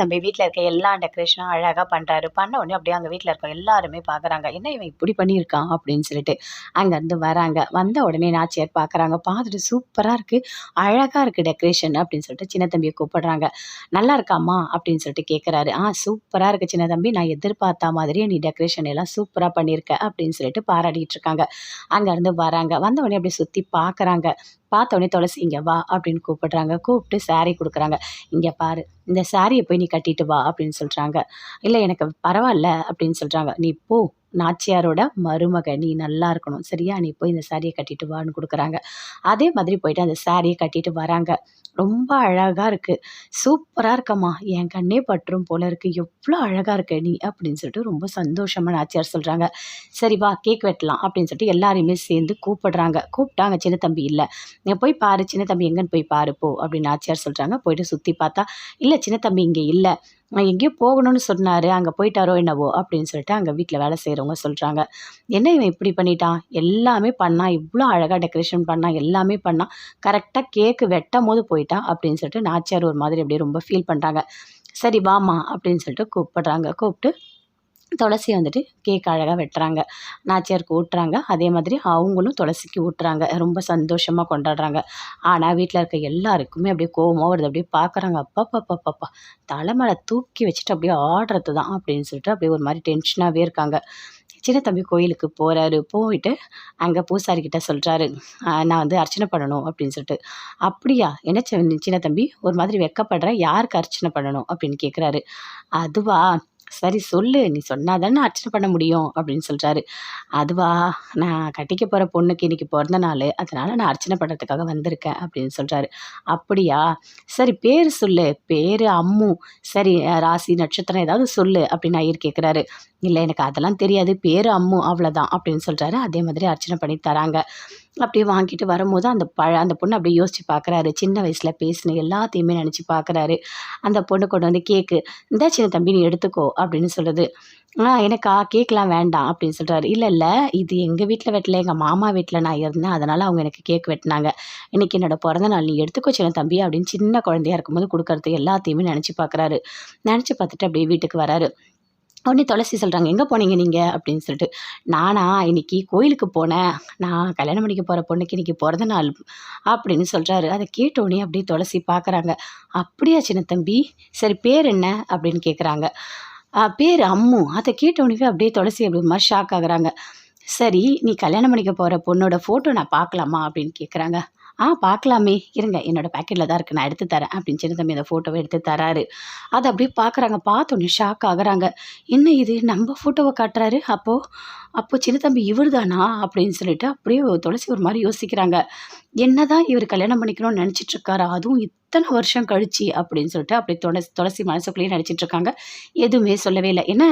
தம்பி வீட்டில் இருக்க எல்லா டெக்கரேஷனும் அழகாக பண்ணுறாரு பண்ண உடனே அப்படியே அங்கே வீட்டில் இருக்க எல்லாருமே பார்க்குறாங்க என்ன இவன் இப்படி பண்ணியிருக்கான் அப்படின்னு சொல்லிட்டு அங்கேருந்து வராங்க. வந்த உடனே நாச்சியார் பார்க்குறாங்க பார்த்துட்டு சூப்பராக இருக்குது அழகாக இருக்குது டெக்கரேஷன் அப்படின்னு சொல்லிட்டு சின்ன தம்பியை கூப்பிடுறாங்க. நல்லா இருக்காம்மா? அப்படின்னு சொல்லிட்டு கேட்குறாரு ஆ சூப்பராக இருக்குது சின்ன தம்பி. நான் எதிர்பார்த்த மாதிரியே நீ டெக்கரேஷன் எல்லாம் சூப்பராக பண்ணியிருக்க அப்படின்னு சொல்லிட்டு பாராட்டிகிட்டு இருக்காங்க. அங்கேருந்து வராங்க. வந்த உடனே அப்படியே சுற்றி பார்க்குறாங்க பார்த்தோன்னே துளசி இங்கே வா அப்படின்னு கூப்பிடுறாங்க. கூப்பிட்டு saree கொடுக்குறாங்க. இங்கே பாரு இந்த சாரியை போய் நீ கட்டிட்டு வா அப்படின்னு சொல்கிறாங்க இல்லை எனக்கு பரவாயில்ல அப்படின்னு சொல்கிறாங்க நீ போ நாச்சியாரோட மருமக நீ நல்லா இருக்கணும். சரியா? நீ போய் இந்த சாரியை கட்டிட்டு வான்னு கொடுக்குறாங்க. அதே மாதிரி போயிட்டு அந்த சாரியை கட்டிட்டு வராங்க. ரொம்ப அழகாக இருக்குது சூப்பராக இருக்கம்மா. என் கண்ணே பற்றும் போல இருக்குது எவ்வளோ அழகாக இருக்க நீ? அப்படின்னு சொல்லிட்டு ரொம்ப சந்தோஷமாக நாச்சியார் சொல்கிறாங்க சரி வா கேக் வெட்டலாம். அப்படின்னு சொல்லிட்டு எல்லாரையுமே சேர்ந்து கூப்பிடுறாங்க. கூப்பிட்டாங்க சின்ன தம்பி இல்லை. நீ போய் பாரு. சின்ன தம்பி எங்கன்னு போய் பாரு போ. அப்படின்னு நாச்சியார் சொல்கிறாங்க போயிட்டு சுற்றி பார்த்தா இல்லை சின்ன தம்பி இங்கே இல்லை. எங்கேயோ போகணும்னு சொன்னார் அங்கே போயிட்டாரோ என்னவோ அப்படின்னு சொல்லிட்டு அங்கே வீட்டில் வேலை செய்கிறவங்க சொல்கிறாங்க என்ன இவன் இப்படி பண்ணிட்டான்? எல்லாமே பண்ணான் இவ்வளோ அழகாக டெக்கரேஷன் பண்ணான் எல்லாமே பண்ணான் கரெக்டாக கேக்கு வெட்டும் போது போயிட்டான் அப்படின்னு சொல்லிட்டு நாச்சியார் ஒரு மாதிரி அப்படியே ரொம்ப ஃபீல் பண்ணுறாங்க சரி வாமா அப்படின்னு சொல்லிட்டு கூப்பிடுறாங்க. கூப்பிட்டு துளசியை வந்துட்டு கேக் அழகாக வெட்டுறாங்க. நாச்சியாருக்கு ஊட்டுறாங்க அதே மாதிரி அவங்களும் துளசிக்கு ஊட்டுறாங்க. ரொம்ப சந்தோஷமாக கொண்டாடுறாங்க. ஆனால் வீட்டில் இருக்க எல்லாருக்குமே அப்படியே கோவமாக வருது. அப்படியே பார்க்குறாங்க அப்பா தலைமலை தூக்கி வச்சுட்டு அப்படியே ஆடுறது தான் அப்படின்னு சொல்லிட்டு அப்படியே ஒரு மாதிரி டென்ஷனாகவே இருக்காங்க. சின்ன தம்பி கோயிலுக்கு போகிறாரு போயிட்டு அங்கே பூசாரிக்கிட்ட சொல்கிறாரு நான் வந்து அர்ச்சனை பண்ணணும் அப்படின்னு சொல்லிட்டு. அப்படியா? என்ன சின்ன தம்பி? ஒரு மாதிரி வெக்கப்படுற. யாருக்கு அர்ச்சனை பண்ணணும்? அப்படின்னு கேட்குறாரு அதுவா? சரி சொல்லு நீ சொன்னால் தானே அர்ச்சனை பண்ண முடியும் அப்படின்னு சொல்கிறாரு அதுவா நான் கட்டிக்க போகிற பொண்ணுக்கு இன்னைக்கு பிறந்த நாள் அதனால் நான் அர்ச்சனை பண்ணுறதுக்காக வந்திருக்கேன் அப்படின்னு சொல்கிறாரு அப்படியா? சரி பேர் சொல்லு. பேர் அம்மு. சரி ராசி நட்சத்திரம் ஏதாவது சொல்லு அப்படின்னு ஐயர் கேட்குறாரு இல்லை எனக்கு அதெல்லாம் தெரியாது. பேர் அம்மு அவ்வளோதான் அப்படின்னு சொல்கிறாரு அதே மாதிரி அர்ச்சனை பண்ணி தராங்க. அப்படியே வாங்கிட்டு வரும்போது அந்த பழ அந்த பொண்ணு அப்படியே யோசிச்சு பார்க்குறாரு சின்ன வயசில் பேசின எல்லாத்தையுமே நினச்சி பார்க்குறாரு அந்த பொண்ணு கொண்டு வந்து கேக்கு இந்த சின்ன தம்பி நீ எடுத்துக்கோ அப்படின்னு சொல்லுது. ஆ எனக்கா? கேக்லாம் வேண்டாம் அப்படின்னு சொல்கிறாரு இல்லை இல்லை இது எங்கள் வீட்டில் வெட்டல. எங்கள் மாமா வீட்டில் நான் இருந்தேன். அதனால் அவங்க எனக்கு கேக் வெட்டினாங்க. இன்னைக்கு என்னோடய பிறந்த நாள். நீ எடுத்துக்கோ சின்ன தம்பி அப்படின்னு சின்ன குழந்தையா இருக்கும்போது கொடுக்கறது எல்லாத்தையுமே நினச்சி பார்க்குறாரு நினச்சி பார்த்துட்டு அப்படியே வீட்டுக்கு வராரு. உடனே துளசி சொல்கிறாங்க எங்கே போனீங்க நீங்கள் அப்படின்னு சொல்லிட்டு நானா இன்னைக்கு கோயிலுக்கு போனேன். நான் கல்யாணம் பண்ணிக்க போகிற பொண்ணுக்கு இன்னைக்கு பிறந்த நாள் அப்படின்னு சொல்கிறாரு அதை கேட்டோடனே அப்படியே துளசி பார்க்குறாங்க அப்படியா சின்ன தம்பி? சரி பேர் என்ன? அப்படின்னு கேட்குறாங்க பேர் அம்மு. அதை கேட்டோடனே அப்படியே துளசி அப்படி மாதிரி ஷாக் ஆகுறாங்க. சரி நீ கல்யாணம் பண்ணிக்க போகிற பொண்ணோட ஃபோட்டோ நான் பார்க்கலாமா? அப்படின்னு கேட்குறாங்க ஆ பார்க்கலாமே. இருங்க என்னோட பேக்கெட்டில் தான் இருக்குது நான் எடுத்து தரேன் அப்படின்னு சின்ன தம்பி அந்த ஃபோட்டோவை எடுத்து தராரு. அதை அப்படியே பார்க்குறாங்க. பார்த்தோன்னே ஷாக் ஆகுறாங்க. என்ன இது? நம்ம ஃபோட்டோவை காட்டுறாரு? அப்போது அப்போ சின்ன தம்பி இவர் தானா அப்படின்னு சொல்லிட்டு அப்படியே துளசி ஒரு மாதிரி யோசிக்கிறாங்க. என்னதான் இவர் கல்யாணம் பண்ணிக்கணும்னு நினச்சிட்டு இருக்காரா அதுவும் இத்தனை வருஷம் கழிச்சு அப்படின்னு சொல்லிட்டு அப்படி துளசி துளசி மனசுக்குள்ளேயே நினச்சிட்டு இருக்காங்க எதுவுமே சொல்லவே இல்லை. என்ன?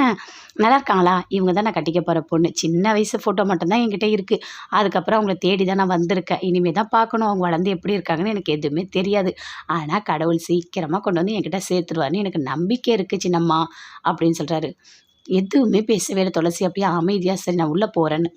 நல்லா இருக்காங்களா? இவங்க தான் நான் கட்டிக்க போகிற பொண்ணு. சின்ன வயசு ஃபோட்டோ மட்டும்தான் என்கிட்ட இருக்குது அதுக்கப்புறம் அவங்கள தேடி தான் நான் வந்திருக்கேன். இனிமே தான் பார்க்கணும். அவங்க வளர்ந்து எப்படி இருக்காங்கன்னு எனக்கு எதுவுமே தெரியாது. ஆனால் கடவுள் சீக்கிரமாக கொண்டு வந்து என்கிட்ட சேர்த்துருவாருன்னு எனக்கு நம்பிக்கை இருக்குது சின்னம்மா அப்படின்னு சொல்கிறாரு எதுவுமே பேசவே இல்லை. துளசி அப்படியே அமைதியாக சரி நான் உள்ளே போகிறேன்னு